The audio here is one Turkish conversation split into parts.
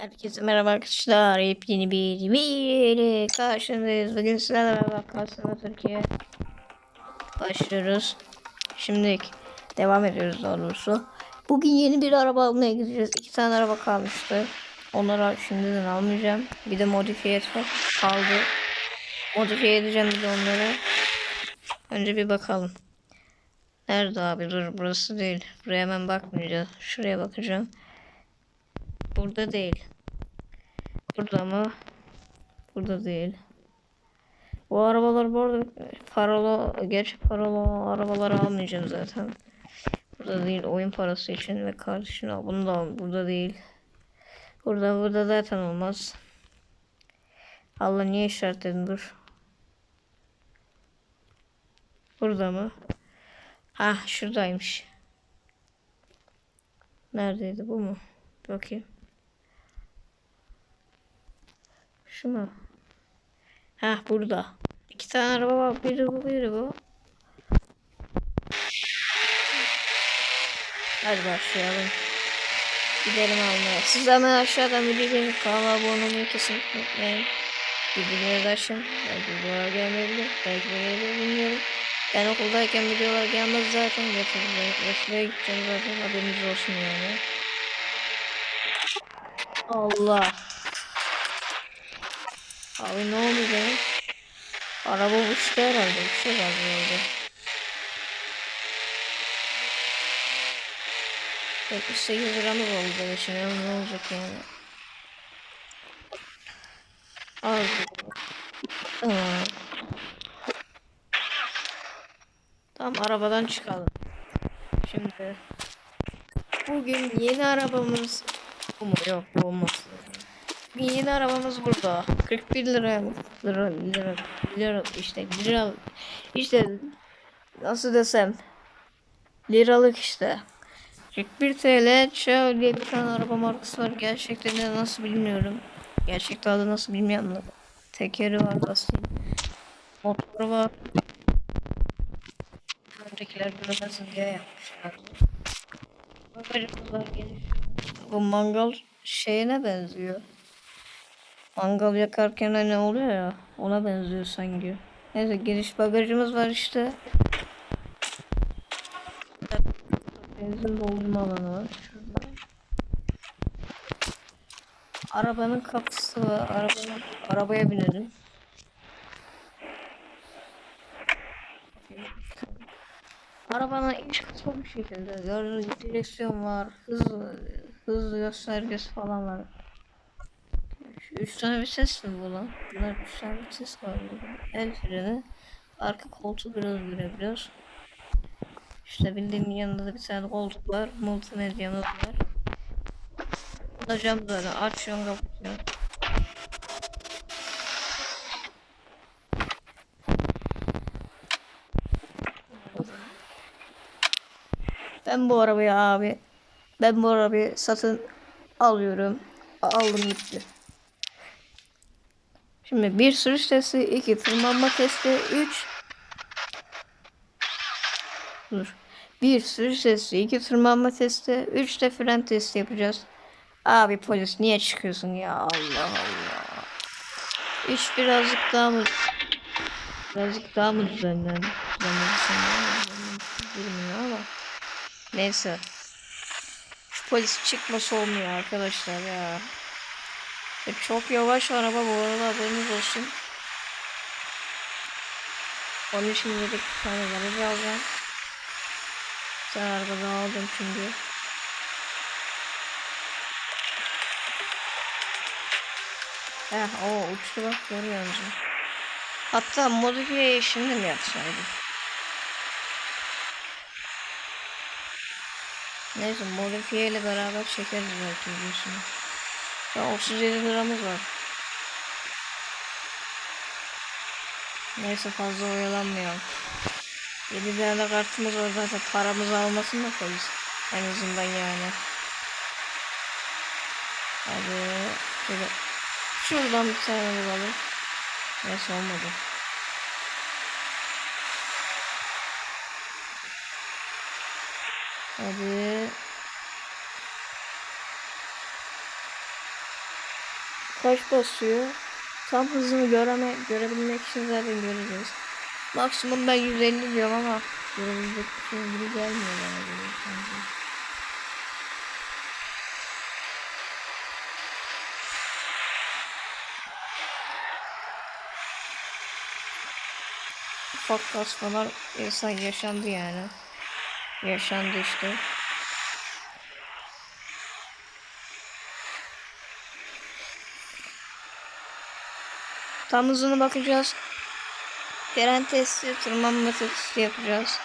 Herkese merhaba arkadaşlar. Yepyeni bir videoyla karşınızdayız. Bugün sizlerle beraber Kastamonu Türkiye başlıyoruz. Şimdi devam ediyoruz daha doğrusu. Bugün yeni bir araba almaya gideceğiz. İki tane araba kalmıştı. Onları şimdiden almayacağım. Bir de modifiye kaldı. Modifiye edeceğim bir de onları. Önce bir bakalım. Nerede abi? Dur burası değil. Buraya hemen bakmayacağız. Şuraya bakacağım. Burada değil. Burada mı? Burada değil. Bu arabalar bu arada paralı, gerçi paralı arabaları almayacağım zaten. Burada değil oyun parası için ve kardeşine. Bunu da. Burada değil. Burada burada zaten olmaz. Allah niye işaretledin dur. Burada mı? Ha şuradaymış. Neredeydi bu mu? Bakayım. Şu mu? Ha burada. İki tane araba var. Biri bu biri bu. Hadi başlayalım. Gidelim almaya. Siz hemen aşağıdan videoyu kanala abone olmayı kesinlikle unutmayın. Bildirimleri de açın. Belki videolar gelmeyebilir. Belki de bilmiyorum. Ben okuldayken videolar gelmez zaten. Yatırmaya gideceğim zaten. Haberiniz olsun yani. Allah. Abi ne oldu be? Araba uçtu herhalde. Bir şey var herhalde. 78 liramız oldu böyle şimdi ne olacak yani. Az. Tamam. Arabadan çıkalım. Şimdi bugün yeni arabamız bu mu? Yok bu olmaz. Yeni arabamız burada. 41 lira lira lira lira işte lira işte nasıl desem liralık işte. 41 TL Chevrolet diye bir tane araba markası var. Gerçekten nasıl bilmiyorum. Gerçekten adı nasıl bilmiyorum. Tekeri var lastiği. Motoru var. Öncekiler görmesin diye yapmışlar. Bu mangal şeyine benziyor. Mangal yakarken ne oluyor ya ona benziyor sanki. Neyse geniş bagajımız var işte. Benzin doldurma alanı var şurada. Arabanın kapısı var. Arabanın, arabaya binelim. Arabanın iç kısmı bu şekilde. Gördüğünüz direksiyon var. Hız, hız göstergesi falan var. Üç tane bir ses mi bu lan? Bunlar üç tane bir ses var burada. El freni. Arka koltuğu biraz görebiliyoruz. İşte bildiğimin yanında da bir tane koltuk var. Multimedyamız var. Bu da cam böyle açıyorsun kapatıyorsun. Ben bu arabayı abi ben bu arabayı satın alıyorum. Aldım gitti. Şimdi bir sürüş testi, iki tırmanma testi, üç Dur. Bir sürüş testi, iki tırmanma testi, üç de fren testi yapacağız. Abi polis niye çıkıyorsun ya Allah Allah. İş birazcık daha mı birazcık daha mı düzenlen bilmiyorum ama neyse. Şu polis çıkması olmuyor arkadaşlar ya. E, çok yavaş araba bu arada haberiniz olsun. Onun için dedik bir tane garaj alacağım. Bir tane araba daha aldım şimdi. Heh o uçtu bak görüyor musun? Hatta modifiye şimdi mi yapsaydım? Neyse modifiye ile beraber çekeriz belki videosunu. Ya 37 liramız var. Neyse fazla oyalanmayalım. 7 tane kartımız var zaten paramızı almasın da polis. En azından yani. Hadi şöyle şuradan bir tane bulalım. Neyse olmadı. Hadi. Kaç basıyor? Tam hızını göreme, görebilmek için zaten göreceğiz. Maksimum ben 150 diyorum ama görebilecek bir şey gibi gelmiyor bana göre sanki. Ufak kasmalar insan yaşandı yani. Yaşandı işte. Tam hızına bakacağız. Fren testi, tırmanma testi yapacağız.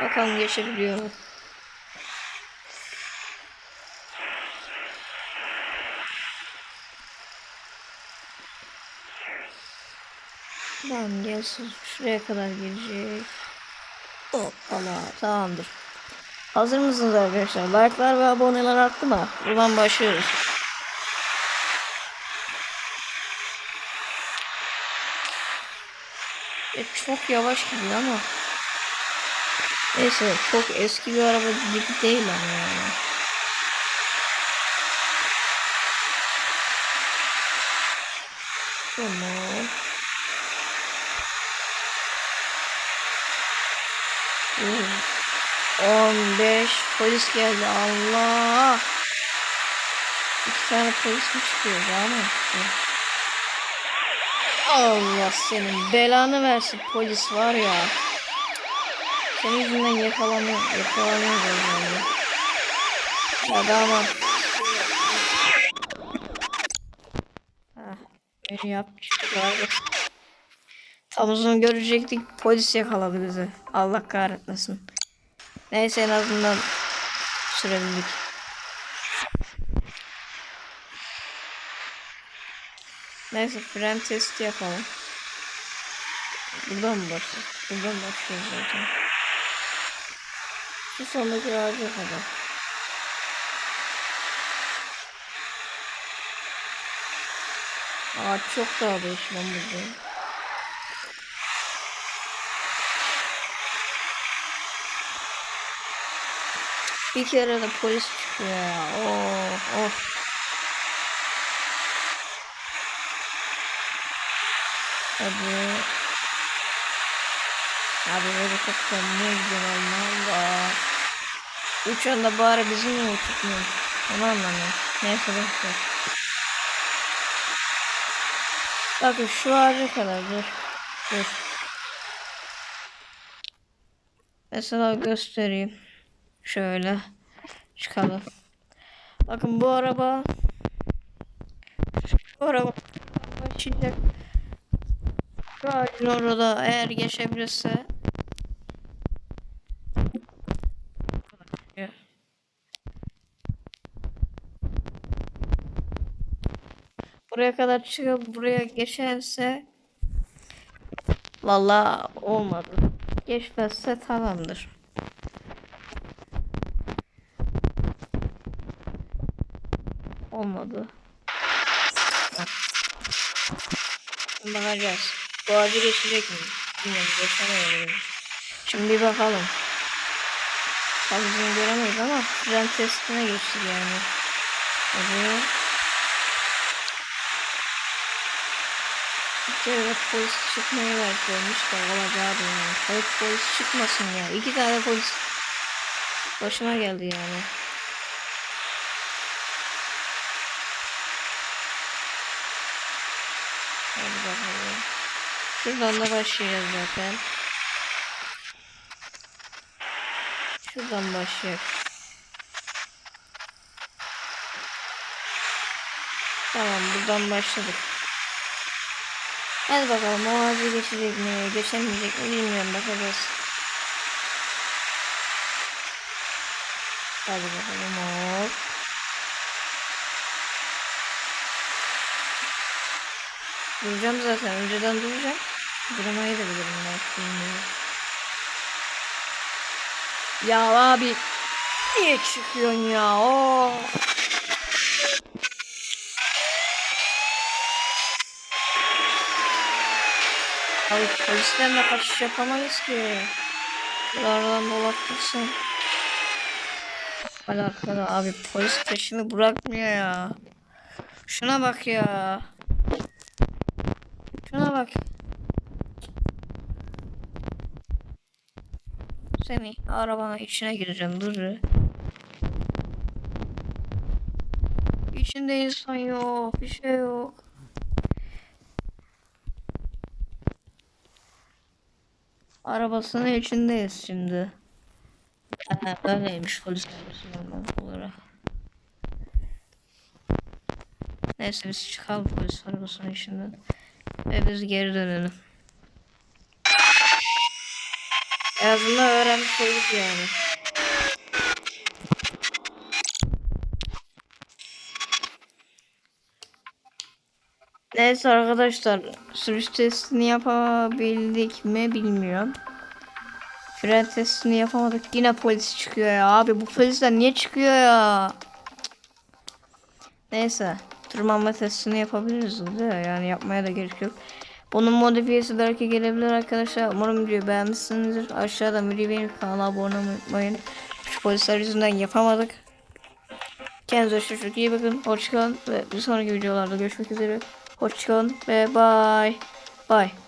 Bakalım geçebiliyor mu? Tamam gelsin. Şuraya kadar gelecek. Hoppala tamamdır. Hazır mısınız arkadaşlar? Like'lar ve aboneler arttı mı? Buradan başlıyoruz. E, çok yavaş gidiyor ama. Neyse çok eski bir araba gibi değil ama yani. Tamam. On beş polis geldi Allah. İki tane polis mi çıkıyor mı? Allah senin belanı versin polis var ya. Senin yüzünden yakalanıyor, yakalanıyor böyle. Ya damat. Hah, beni yapmışlardı. Tam uzun görecektik polis yakaladı bizi. Allah kahretmesin. Neyse en azından sürebildik. Neyse fren testi yapalım. Buradan mı başlıyoruz? Buradan başlıyoruz zaten. Şu sondaki ağaca kadar. Ağaç çok daha değişik lan burada. Bir kere de polis çıkıyor ya. Oh, oh. Hadi. Abi böyle çok gidiyorum Allah. Uçan da bari bizi niye uçurtmuyor? Onu anlamıyorum. Neyse bekle. Bakın şu ağaca kadar dur. Dur. Mesela göstereyim. Şöyle çıkalım. Bakın bu araba bu araba başlayacak. Şu ağacın orada eğer geçebilirse Buraya kadar çıkıp buraya geçerse Vallahi olmadı. Geçmezse tamamdır. Olmadı. Bakacağız. Bu ağacı geçecek mi? Bilmiyorum geçemeyelim. Şimdi bir bakalım. Tabii göremeyiz ama fren testine geçtik yani. Kere de polis çıkmaya başlamış da olacağı da yani. Polis çıkmasın ya. İki tane polis başıma geldi yani. Hadi bakalım. Şuradan da başlayacağız zaten. Şuradan başlayalım. Tamam buradan başladık. Hadi bakalım o ağacı geçecek mi geçemeyecek mi bilmiyorum bakacağız. Hadi bakalım hop. Duracağım zaten. Önceden duracağım. Durmayı da bilirim belki bilmiyorum. Ya abi. Niye çıkıyorsun ya? Oh. Abi polisten de kaçış yapamayız ki. Şuralardan dolattırsın. Alakalı abi polis peşimi bırakmıyor ya. Şuna bak ya. Şuna bak. Semih arabanın içine gireceğim dur. İçinde insan yok, bir şey yok. Arabasının içindeyiz şimdi. Öyleymiş polis arabası olarak. Neyse biz çıkalım polis arabasının içinden. Ve biz geri dönelim. En azından öğrenmiş olduk yani. Neyse arkadaşlar sürüş testini yapabildik mi bilmiyorum. Fren testini yapamadık yine polis çıkıyor ya abi bu polisler niye çıkıyor ya? Neyse tırmanma testini yapabiliriz de yani yapmaya da gerek yok. Bunun modifiyesi belki gelebilir arkadaşlar. Umarım videoyu beğenmişsinizdir. Aşağıdan videoyu beğenip kanala abone olmayı unutmayın. Şu polisler yüzünden yapamadık. Kendinize çok iyi bakın. Hoşçakalın ve bir sonraki videolarda görüşmek üzere. Hoşçakalın ve bye. Bye.